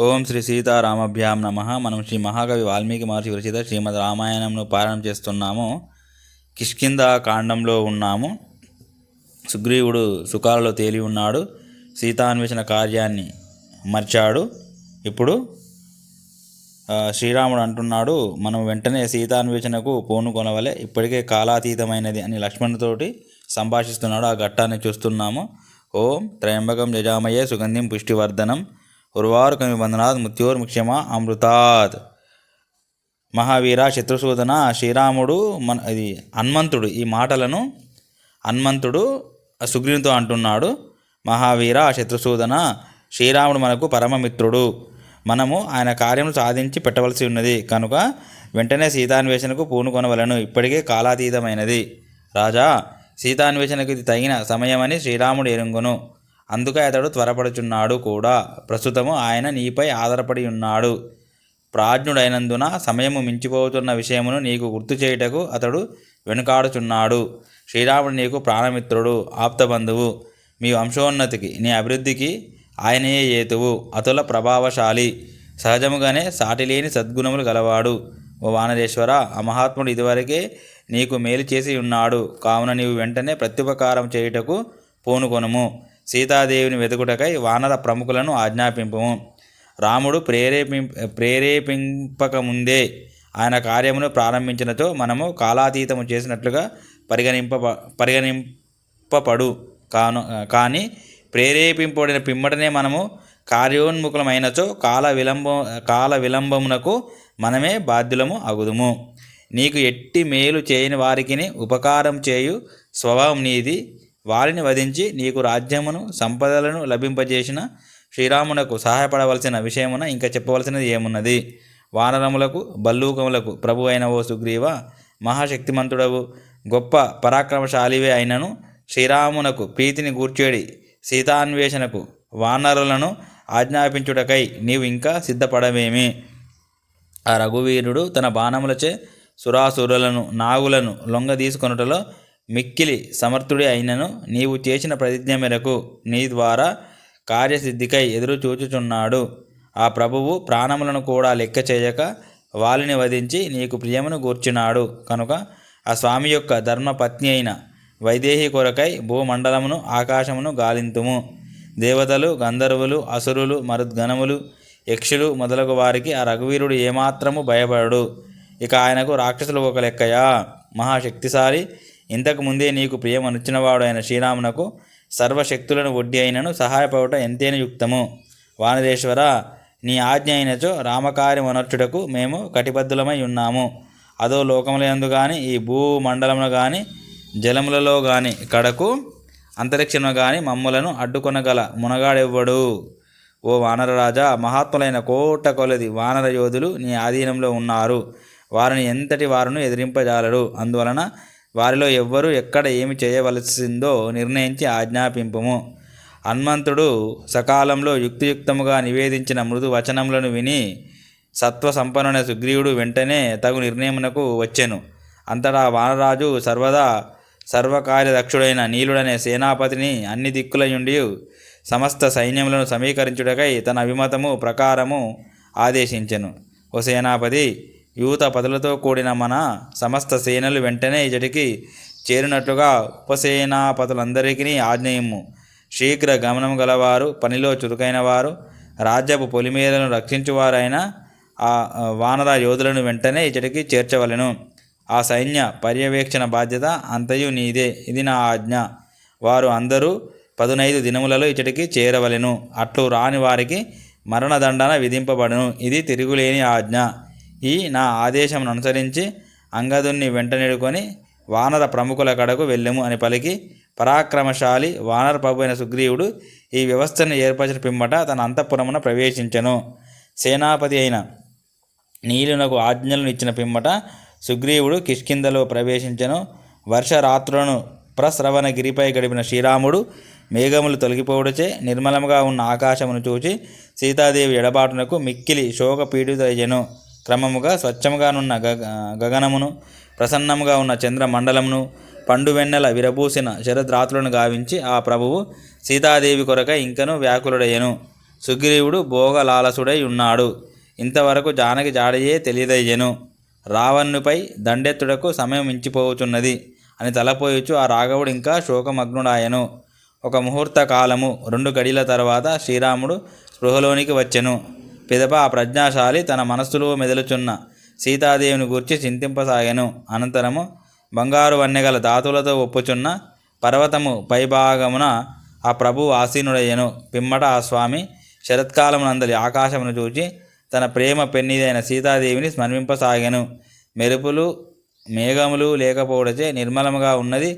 ఓం శ్రీ సీతారామభ్యాం నమ. మనం శ్రీ మహాకవి వాల్మీకి మహర్షి విరచిత శ్రీమద్ రామాయణంను పారాయణం చేస్తున్నాము. కిష్కింద కాండంలో ఉన్నాము. సుగ్రీవుడు సుఖాలలో తేలి ఉన్నాడు. సీతాన్వేషణ కార్యాన్ని మర్చాడు. ఇప్పుడు శ్రీరాముడు అంటున్నాడు మనం వెంటనే సీతాన్వేషణకు పూనుకొనవలే ఇప్పటికే కాలాతీతమైనది అని లక్ష్మణుతోటి సంభాషిస్తున్నాడు. ఆ ఘట్టాన్ని చూస్తున్నాము. ఓం త్రయంబకం జజామయే సుగంధిం పుష్టివర్ధనం. ఉర్వారుకమి బంధనాత్ మృత్యోర్ముక్షమా అమృతాత్ మహావీర శత్రుసూదన శ్రీరాముడు మన ఇది హనుమంతుడు ఈ మాటలను హనుమంతుడు సుగ్రీవునితో అంటున్నాడు. మహావీర శత్రుసూదన శ్రీరాముడు మనకు పరమమిత్రుడు. మనము ఆయన కార్యం సాధించి పెట్టవలసి ఉన్నది. కనుక వెంటనే సీతాన్వేషణకు పూనుకొనవలను ఇప్పటికే కాలాతీతమైనది. రాజా సీతాన్వేషణకు ఇది తగిన సమయమని శ్రీరాముడు ఎరుంగును. అందుకే అతడు త్వరపడుచున్నాడు కూడా. ప్రస్తుతము ఆయన నీపై ఆధారపడి ఉన్నాడు. ప్రాజ్ఞుడైనందున సమయము మించిపోతున్న విషయమును నీకు గుర్తు చేయుటకు అతడు వెనుకాడుచున్నాడు. శ్రీరాముడు నీకు ప్రాణమిత్రుడు ఆప్తబంధువు. మీ వంశోన్నతికి నీ అభివృద్ధికి ఆయనయే ఏతువు అతుల ప్రభావశాలి. సహజముగానే సాటిలేని సద్గుణములు గలవాడు. ఓ వానరేశ్వర ఆ మహాత్ముడు ఇదివరకే నీకు మేలు చేసి ఉన్నాడు. కావున నీవు వెంటనే ప్రత్యుపకారం చేయుటకు పూనుకొనుము. సీతాదేవిని వెతుకుటకై వానర ప్రముఖులను ఆజ్ఞాపింపము. రాముడు ప్రేరేపి ప్రేరేపింపకముందే ఆయన కార్యమును ప్రారంభించినతో మనము కాలాతీతము చేసినట్లుగా పరిగణింప పరిగణింపపడు కాను కానీ ప్రేరేపింపబడిన పిమ్మటనే మనము కార్యోన్ముఖులమైనచో కాల విలంబం కాల విలంబమునకు మనమే బాధ్యులము అగుదుము. నీకు ఎట్టి మేలు చేయని వారికిని ఉపకారం చేయు స్వభావం నీది. వారిని వధించి నీకు రాజ్యమును సంపదలను లభింపజేసిన శ్రీరామునకు సహాయపడవలసిన విషయమున ఇంకా చెప్పవలసినది ఏమున్నది? వానరములకు బల్లూకములకు ప్రభు అయిన ఓ సుగ్రీవ మహాశక్తిమంతుడవు గొప్ప పరాక్రమశాలివే అయినను శ్రీరామునకు ప్రీతిని గూర్చేడి సీతాన్వేషణకు వానరులను ఆజ్ఞాపించుటకై నీవు ఇంకా సిద్ధపడవేమి? ఆ రఘువీరుడు తన బాణములచే సురాసురులను నాగులను లొంగ తీసుకొనుటలో మిక్కిలి సమర్థుడి అయినను నీవు చేసిన ప్రతిజ్ఞ మేరకు నీ ద్వారా కార్యసిద్ధికై ఎదురు చూచుచున్నాడు. ఆ ప్రభువు ప్రాణములను కూడా లెక్క చేయక వాలిని వధించి నీకు ప్రియమును గూర్చినాడు. కనుక ఆ స్వామి యొక్క ధర్మపత్ని అయిన వైదేహి కొరకై భూమండలమును ఆకాశమును గాలింతుము. దేవతలు గంధర్వులు అసురులు మరుద్గణములు యక్షులు మొదలగు వారికి ఆ రఘువీరుడు ఏమాత్రము భయపడడు. ఇక ఆయనకు రాక్షసులు ఒక లెక్కయా? మహాశక్తిశాలి ఇంతకు ముందే నీకు ప్రియమనుచ్చినవాడు అయిన శ్రీరామునకు సర్వశక్తులను వడ్డీ అయినను సహాయపడట ఎంతైన యుక్తము. వానదేశ్వర నీ ఆజ్ఞ అయినచో రామకార్యమనర్చుటకు మేము కటిబద్ధులమై ఉన్నాము. అదో లోకములందు కానీ ఈ భూమండలమును కానీ జలములలో కానీ కడకు అంతరిక్షంలో కానీ మమ్ములను అడ్డుకొనగల మునగాడెవ్వడు. ఓ వానరరాజా మహాత్ములైన కోట కొలది వానర యోధులు నీ ఆధీనంలో ఉన్నారు. వారిని ఎంతటి వారును ఎదిరింపజాలడు? అందువలన వారిలో ఎవ్వరు ఎక్కడ ఏమి చేయవలసిందో నిర్ణయించి ఆజ్ఞాపింపుము. హనుమంతుడు సకాలంలో యుక్తియుక్తముగా నివేదించిన మృదు వచనములను విని సత్వ సంపన్న సుగ్రీవుడు వెంటనే తగు నిర్ణయమునకు వచ్చెను. అంతటా వానరాజు సర్వదా సర్వకార్యదక్షుడైన నీలుడనే సేనాపతిని అన్ని దిక్కులయుండి సమస్త సైన్యములను సమీకరించుటకై తన అభిమతము ప్రకారము ఆదేశించెను. ఓ సేనాపతి యూత పదులతో కూడిన మన సమస్త సేనలు వెంటనే ఇజటికి చేరినట్లుగా ఉపసేనాపతులందరికీ ఆజ్ఞయము. శీఘ్ర గమనం గలవారు పనిలో చురుకైన వారు రాజ్యపు పొలిమేరలను రక్షించువారైన ఆ వానర యోధులను వెంటనే ఇచ్చటికి చేర్చవలెను. ఆ సైన్య పర్యవేక్షణ బాధ్యత అంతయు నీదే. ఇది నా ఆజ్ఞ. వారు అందరూ పదునైదు దినములలో ఇచ్చటికి చేరవలెను. అట్లు రాని వారికి మరణదండన విధింపబడును. ఇది తిరుగులేని ఆజ్ఞ. ఈ నా ఆదేశం అనుసరించి అంగదుణ్ణి వెంటనేడుకొని వానర ప్రముఖుల కడకు వెళ్ళెము అని పలికి పరాక్రమశాలి వానర ప్రభు అయిన సుగ్రీవుడు ఈ వ్యవస్థను ఏర్పరిచిన పిమ్మట తన అంతఃపురమున ప్రవేశించెను. సేనాపతి అయిన నీలునకు ఆజ్ఞలను ఇచ్చిన పిమ్మట సుగ్రీవుడు కిష్కిందలో ప్రవేశించెను. వర్షరాత్రులను ప్రస్రవణగిరిపై గడిపిన శ్రీరాముడు మేఘములు తొలగిపోవడచే నిర్మలముగా ఉన్న ఆకాశమును చూచి సీతాదేవి ఎడబాటునకు మిక్కిలి శోకపీడితయ్యను క్రమముగా స్వచ్ఛముగానున్న గగ గగనమును ప్రసన్నముగా ఉన్న చంద్రమండలమును పండు వెన్నెల విరబూసిన శరద్రాత్రులను గావించి ఆ ప్రభువు సీతాదేవి కొరక ఇంకను వ్యాకులుడయ్యను. సుగ్రీవుడు భోగలాలసుడై ఉన్నాడు. ఇంతవరకు జానకి జాడయే తెలియదయ్యెను. రావణునిపై దండెత్తుడకు సమయం మించిపోవుచున్నది అని తలపోయొచ్చు ఆ రాఘవుడు ఇంకా శోకమగ్నుడాయను. ఒక ముహూర్త కాలము రెండు గడిల తర్వాత శ్రీరాముడు స్పృహలోనికి వచ్చెను. పిదప ఆ ప్రజ్ఞాశాలి తన మనస్సులో మెదలుచున్న సీతాదేవిని గూర్చి చింతింపసాగాను. అనంతరము బంగారు వన్నెగల ధాతులతో ఒప్పుచున్న పర్వతము పైభాగమున ఆ ప్రభు ఆసీనుడయ్యను. పిమ్మట ఆ స్వామి శరత్కాలమునందలి ఆకాశమును చూచి తన ప్రేమ పెన్నిదైన సీతాదేవిని స్మరింపసాగాను. మెరుపులు మేఘములు లేకపోవడచే నిర్మలముగా ఉన్నది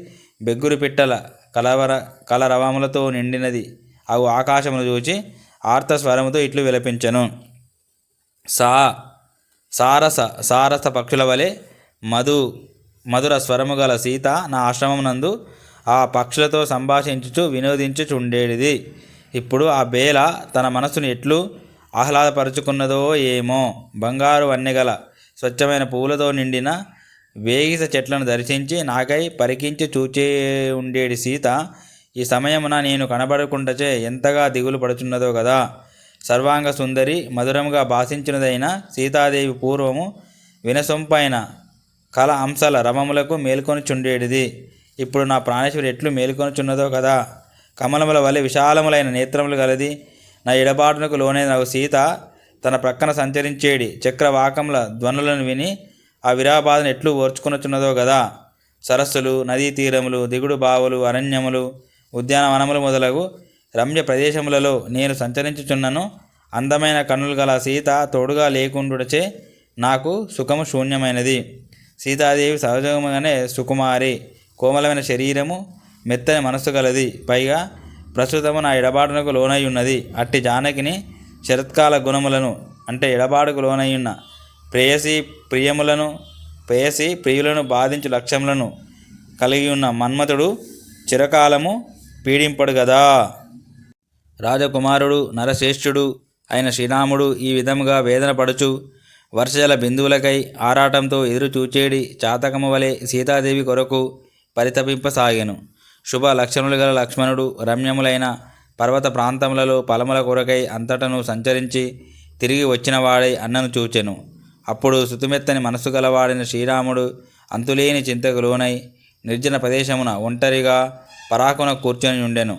బెగ్గురు పిట్టల కలవర కలరవములతో నిండినది. అవు ఆకాశమును చూచి ఆర్త స్వరముతో ఇట్లు విలపించెను. సా సారస సారస పక్షుల వలె మధు మధుర స్వరము గల సీత నా ఆశ్రమమునందు ఆ పక్షులతో సంభాషించుచు వినోదించుచుండేది ఇప్పుడు ఆ బేల తన మనసును ఎట్లు ఆహ్లాదపరుచుకున్నదో ఏమో. బంగారు వన్నెగల స్వచ్ఛమైన పువ్వులతో నిండిన వేగిస చెట్లను దర్శించి నాకై పరికించి చూచే ఉండేడి సీత ఈ సమయమున నేను కనబడకుండాచే ఎంతగా దిగులు పడుచున్నదో కదా సర్వాంగ సుందరి మధురముగా భాషించినదైన సీతాదేవి పూర్వము వినసొంపైన కళ అంశాల రమములకు మేల్కొనుచుండేటిది ఇప్పుడు నా ప్రాణేశ్వరి ఎట్లు మేల్కొనుచున్నదో కదా కమలముల వలె విశాలములైన నేత్రములు గలది. నా ఎడబాటునకు లోనే నాకు సీత తన ప్రక్కన సంచరించేడి. చక్రవాకముల ధ్వనులను విని ఆ విరాబాధను ఎట్లు ఓర్చుకొనుచున్నదో కదా సరస్సులు నదీ తీరములు దిగుడు బావులు అరణ్యములు ఉద్యానవనములు మొదలగు రమ్య ప్రదేశములలో నేను సంచరించుచున్నను. అందమైన కన్నులు గల సీత తోడుగా లేకుండుటచే నాకు సుఖము శూన్యమైనది. సీతాదేవి సహజముగానే సుకుమారి కోమలమైన శరీరము మెత్తని మనస్సు గలది. పైగా ప్రస్తుతము నా ఎడబాటునకు లోనై ఉన్నది అట్టి జానకిని శరత్కాల గుణములను అంటే ఎడబాటుకు లోనై ఉన్న ప్రేయసి ప్రియములను ప్రేయసి ప్రియులను బాధించు లక్ష్యములను కలిగి ఉన్న మన్మథుడు చిరకాలము పీడింపడు గదా. రాజకుమారుడు నరశ్రేష్ఠుడు అయిన శ్రీరాముడు ఈ విధముగా వేదన పడుచు వర్షజల బిందువులకై ఆరాటంతో ఎదురు చూచేడి చాతకము వలె సీతాదేవి కొరకు పరితపింపసాగాను. శుభ లక్షణులు గల లక్ష్మణుడు రమ్యములైన పర్వత ప్రాంతములలో పలముల కొరకై అంతటను సంచరించి తిరిగి వచ్చినవాడై అన్నను చూచెను. అప్పుడు సుతుమెత్తని మనసు గలవాడిన శ్రీరాముడు అంతులేని చింతకు లోనై నిర్జన ప్రదేశమున ఒంటరిగా పరాకున కూర్చొని ఉండెను.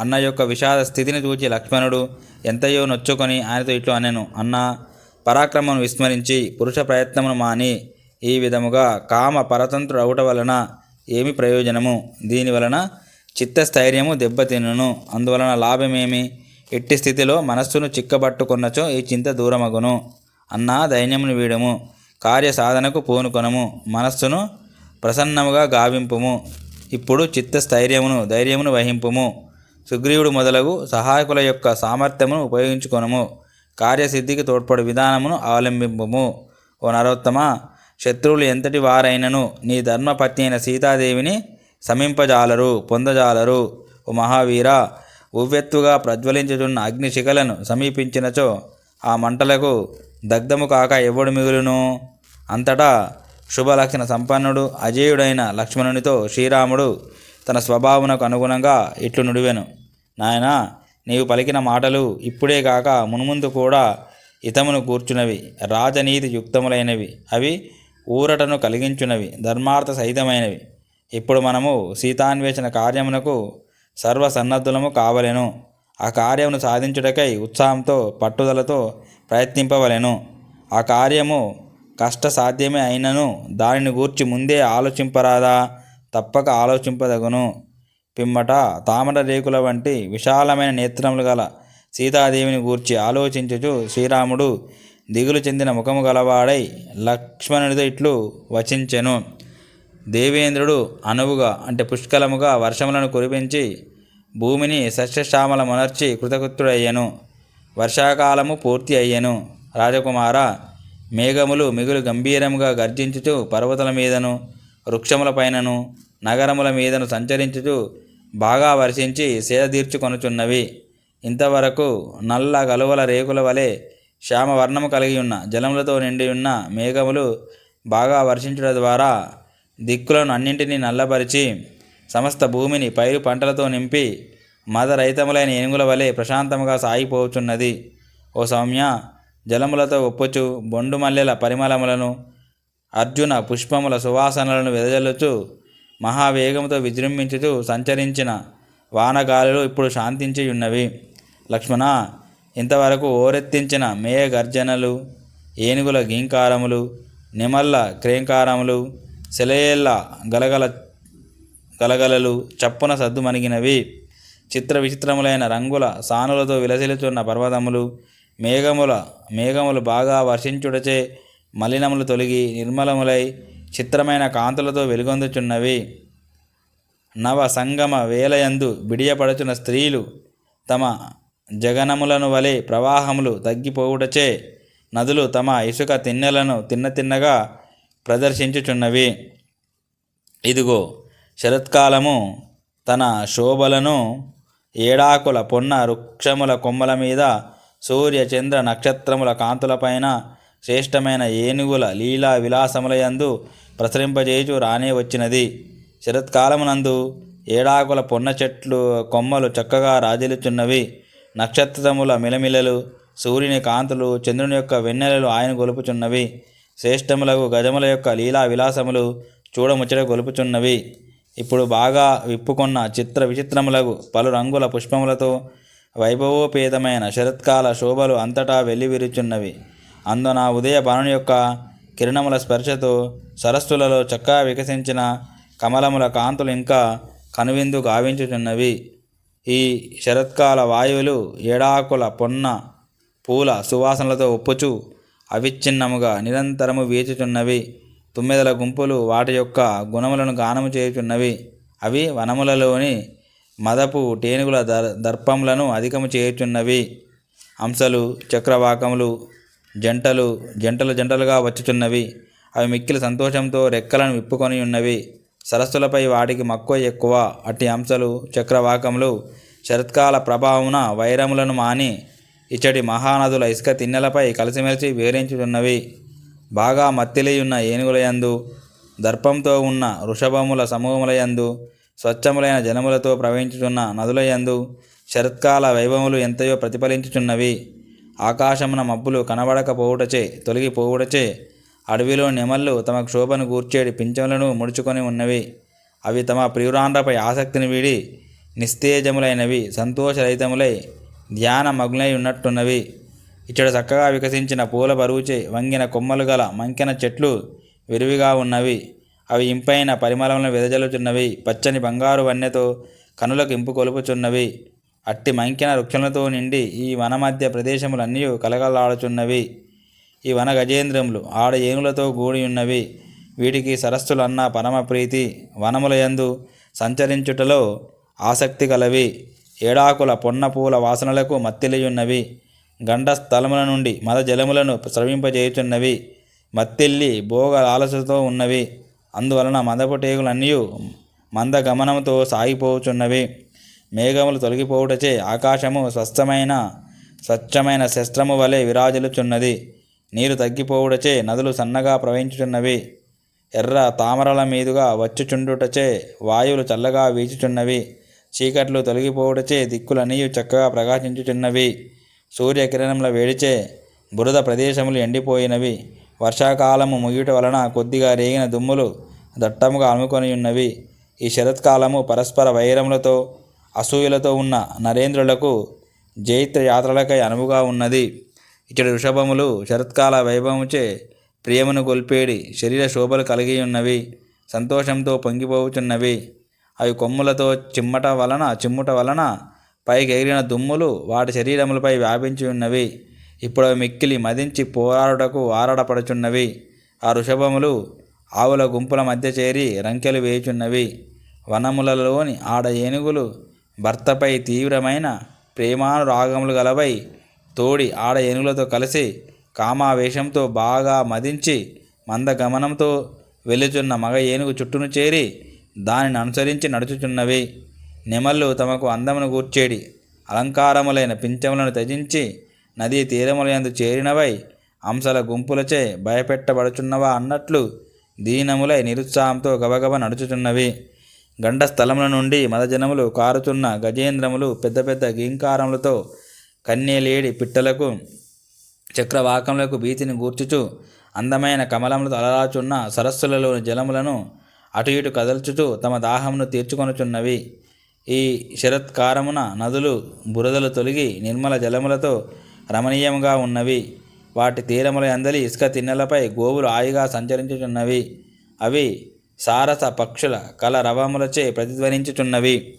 అన్న యొక్క విషాద స్థితిని చూచి లక్ష్మణుడు ఎంతయో నొచ్చుకొని ఆయనతో ఇట్లు అనెను. అన్న పరాక్రమం విస్మరించి పురుష ప్రయత్నమును మాని ఈ విధముగా కామ పరతంత్రుడు అవుట వలన ఏమి ప్రయోజనము? దీని వలన చిత్తస్థైర్యము దెబ్బతినును. అందువలన లాభమేమి? ఎట్టి స్థితిలో మనస్సును చిక్కబట్టుకున్నచో ఈ చింత దూరమగును. అన్నా దైన్యమును వీడము. కార్య సాధనకు పూనుకొనము. మనస్సును ప్రసన్నముగా గావింపుము. ఇప్పుడు చిత్తస్థైర్యమును ధైర్యమును వహింపుము. సుగ్రీవుడు మొదలగు సహాయకుల యొక్క సామర్థ్యమును ఉపయోగించుకొనము. కార్యసిద్ధికి తోడ్పడు విధానమును అవలంబింపుము. ఓ నరోత్తమ శత్రువులు ఎంతటి వారైనను నీ ధర్మపత్ని అయిన సీతాదేవిని సమింపజాలరు పొందజాలరు. ఓ మహావీర ఉవ్వెత్తుగా ప్రజ్వలించుచున్న అగ్నిశిఖలను సమీపించినచో ఆ మంటలకు దగ్ధము కాక ఎవడు మిగులును? అంతటా శుభలక్షణ సంపన్నుడు అజేయుడైన లక్ష్మణునితో శ్రీరాముడు తన స్వభావమునకు అనుగుణంగా ఇట్లు నుడివెను. నాయనా నీవు పలికిన మాటలు ఇప్పుడే కాక మున్ముందు కూడా ఇతమును కూర్చున్నవి రాజనీతి యుక్తములైనవి. అవి ఊరటను కలిగించున్నవి ధర్మార్థ సహితమైనవి. ఇప్పుడు మనము సీతాన్వేషణ కార్యమునకు సర్వసన్నద్ధులము కావలెను. ఆ కార్యమును సాధించుటకై ఉత్సాహంతో పట్టుదలతో ప్రయత్నింపవలెను. ఆ కార్యము కష్ట సాధ్యమే అయినను. దానిని గూర్చి ముందే ఆలోచింపరాదా? తప్పక ఆలోచింపదగును. పిమ్మట తామర రేకుల వంటి విశాలమైన నేత్రములు గల సీతాదేవిని గూర్చి ఆలోచించుచు శ్రీరాముడు దిగులు చెందిన ముఖము గలవాడై లక్ష్మణుడితో ఇట్లు వచించెను. దేవేంద్రుడు అనువుగా అంటే పుష్కలముగా వర్షములను కురిపించి భూమిని సస్యశ్యామల మొనర్చి కృతకృత్యుడయ్యను వర్షాకాలము పూర్తి అయ్యను. రాజకుమార మేఘములు మిగులు గంభీరముగా గర్జించుచు పర్వతల మీదను వృక్షములపైనను నగరముల మీదను సంచరించుచు బాగా వర్షించి సేదతీర్చుకొనుచున్నవి ఇంతవరకు నల్ల గలువల రేకుల వలె శ్యామవర్ణము కలిగి ఉన్న జలములతో నిండి ఉన్న మేఘములు బాగా వర్షించడం ద్వారా దిక్కులను అన్నింటినీ నల్లబరిచి సమస్త భూమిని పైరు పంటలతో నింపి మదరహితములైన ఏనుగుల వలె ప్రశాంతముగా సాగిపోచున్నది. ఓ సౌమ్య జలములతో ఒప్పుచు బొండు మల్లెల పరిమళములను అర్జున పుష్పముల సువాసనలను వెదజల్లుచు మహావేగంతో విజృంభించుతూ సంచరించిన వానగాలులు ఇప్పుడు శాంతించి ఉన్నవి లక్ష్మణ ఇంతవరకు ఓరెత్తించిన మేయ గర్జనలు ఏనుగుల గీంకారములు నిమల్ల క్రేంకారములు సెలయేళ్ళ గలగల గలగలలు చప్పున సద్దు మణిగినవి చిత్ర విచిత్రములైన రంగుల సానులతో విలసిల్లుతున్న పర్వతములు మేఘముల మేఘములు బాగా వర్షించుడచే మలినములు తొలగి నిర్మలములై చిత్రమైన కాంతులతో వెలుగొందుచున్నవి. నవ సంగమ వేలయందు బిడియపడుచున్న స్త్రీలు తమ జగనములను వలె ప్రవాహములు తగ్గిపోవుటచే నదులు తమ ఇసుక తిన్నెలను తిన్న తిన్నగా ప్రదర్శించుచున్నవి. ఇదిగో శరత్కాలము తన శోభలను ఏడాకుల పొన్న వృక్షముల కొమ్మల మీద సూర్య చంద్ర నక్షత్రముల కాంతులపైన శ్రేష్టమైన ఏనుగుల లీలా విలాసములయందు ప్రసరింపజేయచు రానే వచ్చినది. శరత్కాలమునందు ఏడాకుల పొన్న చెట్లు కొమ్మలు చక్కగా రాజిల్లుచున్నవి నక్షత్రముల మిలమిలలు సూర్యుని కాంతులు చంద్రుని యొక్క వెన్నెలలు ఆయన గొలుపుచున్నవి. శ్రేష్టములకు గజముల యొక్క లీలా విలాసములు చూడముచ్చట గొలుపుచున్నవి. ఇప్పుడు బాగా విప్పుకొన్న చిత్ర విచిత్రములకు పలు రంగుల పుష్పములతో వైభవోపేతమైన శరత్కాల శోభలు అంతటా వెల్లివిరుచున్నవి. అందున ఉదయ బాణుని యొక్క కిరణముల స్పర్శతో సరస్సులలో చక్కగా వికసించిన కమలముల కాంతులు ఇంకా కనువిందు గావించుచున్నవి. ఈ శరత్కాల వాయువులు ఏడాకుల పొన్న పూల సువాసనలతో ఒప్పుచు అవిచ్ఛిన్నముగా నిరంతరము వీచుచున్నవి. తుమ్మెదల గుంపులు వాటి యొక్క గుణములను గానము చేయుచున్నవి. అవి వనములలోని మదపు టేనుగుల దర్ దర్పములను అధికము చేయుచున్నవి. అంశలు చక్రవాకములు జంటలు జంటలు జంటలుగా వచ్చుచున్నవి. అవి మిక్కిలి సంతోషంతో రెక్కలను విప్పుకొని ఉన్నవి. సరస్సులపై వాటికి మక్కువ ఎక్కువ. అట్టి అంశలు చక్రవాకములు శరత్కాల ప్రభావమున వైరములను మాని ఇచ్చటి మహానదుల ఇసుక తిన్నెలపై కలిసిమెలిసి వేరించుచున్నవి. బాగా మత్తిలియున్న ఏనుగులయందు దర్పంతో ఉన్న వృషభముల సమూహములయందు స్వచ్ఛములైన జనములతో ప్రవహించుచున్న నదులయందు శరత్కాల వైభవములు ఎంతయో ప్రతిఫలించుచున్నవి. ఆకాశమున మబ్బులు కనబడకపోవుటచే తొలగిపోవుటచే అడవిలో నెమళ్ళు తమ క్షోభను గూర్చేడి పింఛములను ముడుచుకొని ఉన్నవి. అవి తమ ప్రియురాండ్రపై ఆసక్తిని వీడి నిస్తేజములైనవి సంతోషరహితములై ధ్యాన మగ్నై ఉన్నట్టున్నవి. ఇచ్చట చక్కగా వికసించిన పూల బరువుచే వంగిన కొమ్మలు గల మంకెన చెట్లు విరివిగా ఉన్నవి. అవి ఇంపైన పరిమళంలో వెదజల్లుచున్నవి పచ్చని బంగారు వన్నెతో కనులకు ఇంపు కొలుపుచున్నవి అట్టి మంకిన వృక్షములతో నిండి ఈ వన మధ్య ప్రదేశములన్నీ కలగలాడుచున్నవి ఈ వన గజేంద్రములు ఆడ ఏనుగులతో కూడి ఉన్నవి వీటికి సరస్సులన్న పరమ ప్రీతి వనములయందు సంచరించుటలో ఆసక్తి కలవి. ఏడాకుల పొన్నపూల వాసనలకు మత్తిలియున్నవి. గండ స్థలముల నుండి మద జలములను స్రవింపజేయుచున్నవి. మత్తిల్లి భోగ ఆలసతో ఉన్నవి. అందువలన మదపు టేగులన్నీ మంద గమనముతో సాగిపోచున్నవి. మేఘములు తొలగిపోవుటచే ఆకాశము స్వస్థమైన స్వచ్ఛమైన శస్త్రము వలె విరాజిల్లుచున్నది. నీరు తగ్గిపోవుటచే నదులు సన్నగా ప్రవహించుచున్నవి. ఎర్ర తామరల మీదుగా వచ్చుచుండుటచే వాయువులు చల్లగా వీచుచున్నవి. చీకట్లు తొలగిపోవుటచే దిక్కులన్నీ చక్కగా ప్రకాశించుచున్నవి. సూర్యకిరణముల వేడిచే బురద ప్రదేశములు ఎండిపోయినవి. వర్షాకాలము ముగియుట వలన కొద్దిగా రేగిన దుమ్ములు దట్టముగా అలుముకొని ఉన్నవి. ఈ శరత్కాలము పరస్పర వైరములతో అసూయలతో ఉన్న నరేంద్రులకు జైత్ర యాత్రలకై అనువుగా ఉన్నది. ఇచ్చటి వృషభములు శరత్కాల వైభవముచే ప్రియమును గొల్పేడి శరీర శోభలు కలిగి ఉన్నవి సంతోషంతో పొంగిపోవుచున్నవి. అవి కొమ్ములతో చిమ్మట వలన చిమ్ముట వలన పైకి ఎగిరిన దుమ్ములు వాటి శరీరములపై వ్యాపించి ఉన్నవి ఇప్పుడు అవి మిక్కిలి మదించి పోరాడుటకు ఆరాడపడుచున్నవి. ఆ వృషభములు ఆవుల గుంపుల మధ్య చేరి రంకెలు వేయుచున్నవి. వనములలోని ఆడ ఏనుగులు భర్తపై తీవ్రమైన ప్రేమానురాగములు గలవై తోడి ఆడ ఏనుగులతో కలిసి కామావేశంతో బాగా మదించి మందగమనంతో వెలుచున్న మగ ఏనుగు చుట్టూను చేరి దానిని అనుసరించి నడుచుచున్నవి. నెమళ్ళు తమకు అందమును కూర్చేడి అలంకారములైన పింఛములను త్యజించి నదీ తీరములందు చేరినవై అంశల గుంపులచే భయపెట్టబడుచున్నవా అన్నట్లు దీనములై నిరుత్సాహంతో గబగబ నడుచుచున్నవి. గండ స్థలముల నుండి మదజనములు కారుతున్న గజేంద్రములు పెద్ద పెద్ద గీంకారములతో కన్యలేడి పిట్టలకు చక్రవాకములకు భీతిని గూర్చుచు అందమైన కమలములతో అలరాచున్న సరస్సులలోని జలములను అటు ఇటు కదల్చుచు తమ దాహమును తీర్చుకొనుచున్నవి. ఈ శరత్కారమున నదులు బురదలు తొలగి నిర్మల జలములతో రమణీయంగా ఉన్నవి. వాటి తీరముల అందలి ఇసుక తిన్నెలపై గోవులు హాయిగా సంచరించుచున్నవి. అవి సారస పక్షుల కల రవములచే ప్రతిధ్వనించుచున్నవి.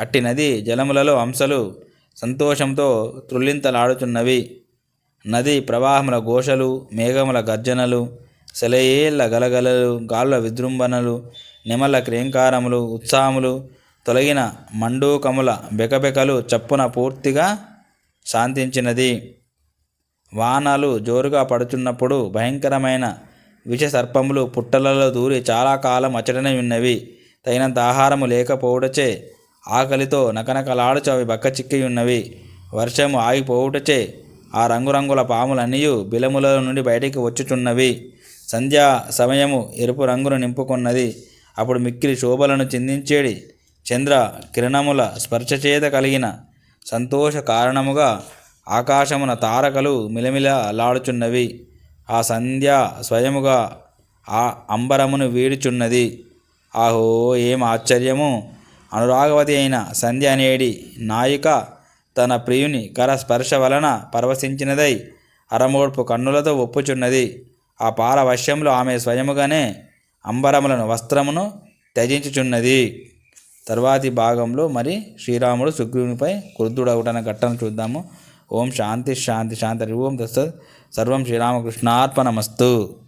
అట్టి నది జలములలో అంశలు సంతోషంతో త్రుల్లింతలాడుచున్నవి. నది ప్రవాహముల ఘోషలు మేఘముల గర్జనలు సెలయేళ్ళ గలగలలు గాళ్ళ విజృంభణలు నిమల క్రేంకారములు ఉత్సాహములు తొలగిన మండూకముల బెకబెకలు చప్పున పూర్తిగా శాంతించినది. వానలు జోరుగా పడుచున్నప్పుడు భయంకరమైన విష సర్పములు పుట్టలలో దూరి చాలా కాలం అచ్చటనే ఉన్నవి. తగినంత ఆహారము లేకపోవుటచే ఆకలితో నకనకలాడుచు అవి బక్క చిక్కి ఉన్నవి. వర్షము ఆగిపోవుటచే ఆ రంగురంగుల పాములన్నీ బిలముల నుండి బయటికి వచ్చుచున్నవి. సంధ్యా సమయము ఎరుపు రంగును నింపుకున్నది. అప్పుడు మిక్కిలి శోభలను చిందించేడి చంద్ర కిరణముల స్పర్శచేత కలిగిన సంతోష కారణముగా ఆకాశమున తారకలు మిలమిలలాడుచున్నవి ఆ సంధ్య స్వయముగా ఆ అంబరమును వీడుచున్నది. ఆహో ఏం ఆశ్చర్యము! అనురాగవతి అయిన సంధ్య అనేడి నాయిక తన ప్రియుని కరస్పర్శ వలన పరవశించినదై అరమోడ్పు కన్నులతో ఒప్పుచున్నది. ఆ పారవశ్యంలో ఆమె స్వయముగానే అంబరములను వస్త్రమును త్యజించుచున్నది. తర్వాతి భాగంలో మరి శ్రీరాముడు సుగ్రీవునిపై క్రుద్ధుడవుటన ఘట్టను చూద్దాము. ఓం శాంతి శాంతి శాంతి. హరి ఓం తస్సత్ సర్వం శ్రీరామకృష్ణార్పణమస్తు.